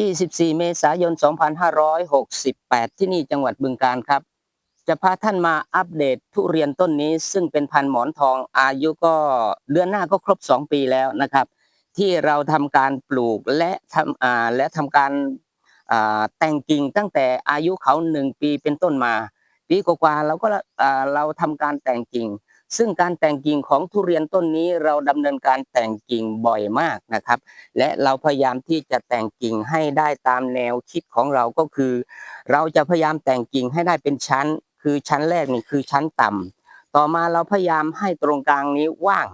24 เมษายน 2568 ที่นี่จังหวัดบึงกาฬครับ จะพาท่านมาอัปเดตทุเรียนต้นนี้ ซึ่งเป็นพันหมอนทองอายุก็เดือนหน้าก็ครบ 2 ปีแล้วนะครับ ที่เราทำการปลูกและทำอ่าและทำการอ่าแต่งกิ่งตั้งแต่อายุเขา 1 ปีเป็นต้นมา ปีกว่าๆเราก็เราทำการแต่งกิ่ง ซึ่งการแต่งกิ่งของทุเรียนต้นนี้เราดำเนินการแต่งกิ่งบ่อยมากนะครับ และเราพยายามที่จะแต่งกิ่งให้ได้ตามแนวคิดของเราก็คือ เราจะพยายามแต่งกิ่งให้ได้เป็นชั้น คือชั้นแรกนี่คือชั้นต่ำต่อมาเราพยายามให้ตรงกลางนี้ว่าง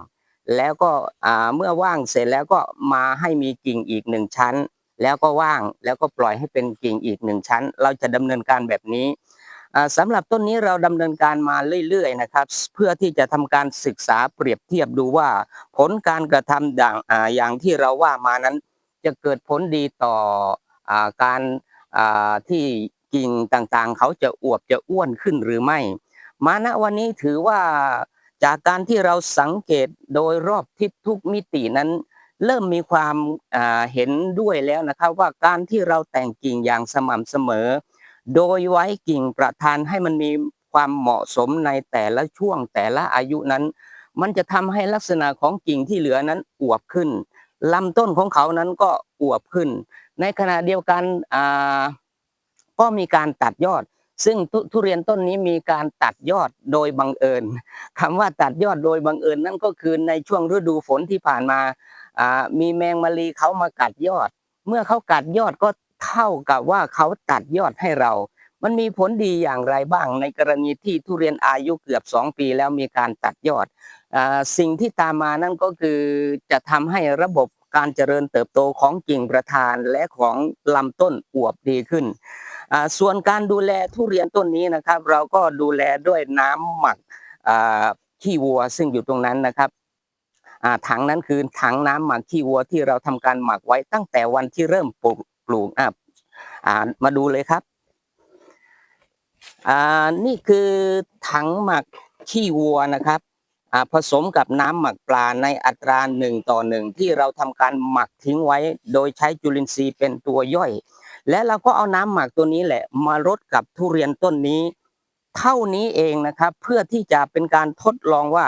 แล้วก็เมื่อว่างเสร็จแล้วก็มาให้มีกิ่งอีกหนึ่งชั้น แล้วก็ว่างแล้วก็ปล่อยให้เป็นกิ่งอีกหนึ่งชั้น เราจะดำเนินการแบบนี้ สำหรับต้นนี้เราดำเนินการมาเรื่อยๆนะครับ เพื่อที่จะทำการศึกษาเปรียบเทียบดูว่า ผลการกระทำอย่างอย่างที่เราว่ามานั้น จะเกิดผลดีต่ออการที่กิ่งต่างๆ เขาจะอวบจะอ้วนขึ้นหรือไม่ มาณวันนี้ถือว่าจากการที่เราสังเกตโดยรอบทิศทุกมิตินั้น เริ่มมีความเห็นด้วยแล้วนะครับว่าการที่เราแต่งกิ่งอย่างสม่ำเสมอ โดยไว้กิ่งประธานให้มันมีความเหมาะสมในแต่ละช่วงแต่ละอายุนั้น มันจะทำให้ลักษณะของกิ่งที่เหลือนั้นอวบขึ้นลำต้นของเขานั้นก็อวบขึ้น ในขณะเดียวกันอ่าก็มีการตัดยอด ซึ่งททุเรียนต้นนี้มีการตัดยอดโดยบังเอิญคำว่าตัดยอดโดยบังเอิญนั่นก็คือในช่วงฤดูฝนที่ผ่านมาอ่ามีแมงมารีเขามากัดยอด เมื่อเขากัดยอดก็ เท่ากับว่าเขาตัดยอดให้เรา มันมีผลดีอย่างไรบ้างในกรณีที่ทุเรียนอายุเกือบ 2 ปีแล้วมีการตัดยอดอสิ่งที่ตามมานั่นก็คือจะทำให้ระบบการเจริญเติบโตของกิ่งประธานและของลำต้นอวบดีขึ้น ส่วนการดูแลทุเรียนต้นนี้นะครับ เราก็ดูแลด้วยน้ำหมักขี้วัวซึ่งอยู่ตรงนั้นนะครับถังนั้นคือถังน้ำหมักขี้วัวที่เราทำการหมักไว้ตั้งแต่วันที่เริ่มปลูก ปลูกอ่าอ่ามาดูเลยครับ อ่านี่คือถังหมักขี้วัวนะครับอ่าผสมกับน้ำหมักปลาในอัตราหนึ่งต่อหนึ่งที่เราทำการหมักทิ้งไว้ โดยใช้จุลินทรีย์เป็นตัวย่อย และเราก็เอาน้ำหมักตัวนี้แหละ มารดกับทุเรียนต้นนี้เท่านี้เองนะครับเพื่อที่จะเป็นการทดลองว่า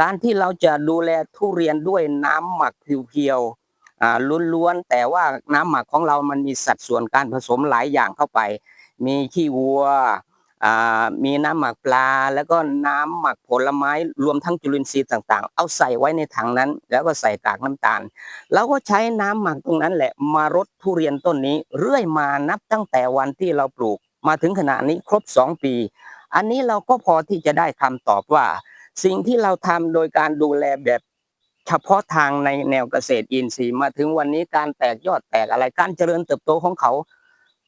การที่เราจะดูแลทุเรียนด้วยน้ำหมักเพียวๆ ล้วนๆแต่ว่าน้ำหมักของเรามันมีสัดส่วนการผสมหลายอย่างเข้าไป มีขี้วัวมีน้ำหมักปลา แล้วก็น้ำหมักผลไม้รวมทั้งจุลินทรีย์ต่างๆ เอาใส่ไว้ในถังนั้น แล้วก็ใส่กากน้ำตาล แล้วก็ใช้น้ำหมักตรงนั้นแหละ มารดทุเรียนต้นนี้ เรื่อยมานับตั้งแต่วันที่เราปลูก มาถึงขณะนี้ครบ 2 ปี อันนี้เราก็พอที่จะได้คำตอบว่า สิ่งที่เราทำโดยการดูแลแบบ เฉพาะทางในแนวเกษตรอินทรีย์มาถึงวันนี้การแตกยอดแตกอะไรการเจริญเติบโตของเขา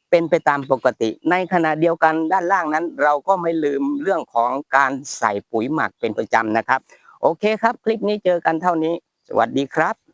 เป็นไปตามปกติ ในขณะเดียวกันด้านล่างนั้น เราก็ไม่ลืมเรื่องของการใส่ปุ๋ยหมักเป็นประจำนะครับ โอเคครับ คลิปนี้เจอกันเท่านี้ สวัสดีครับ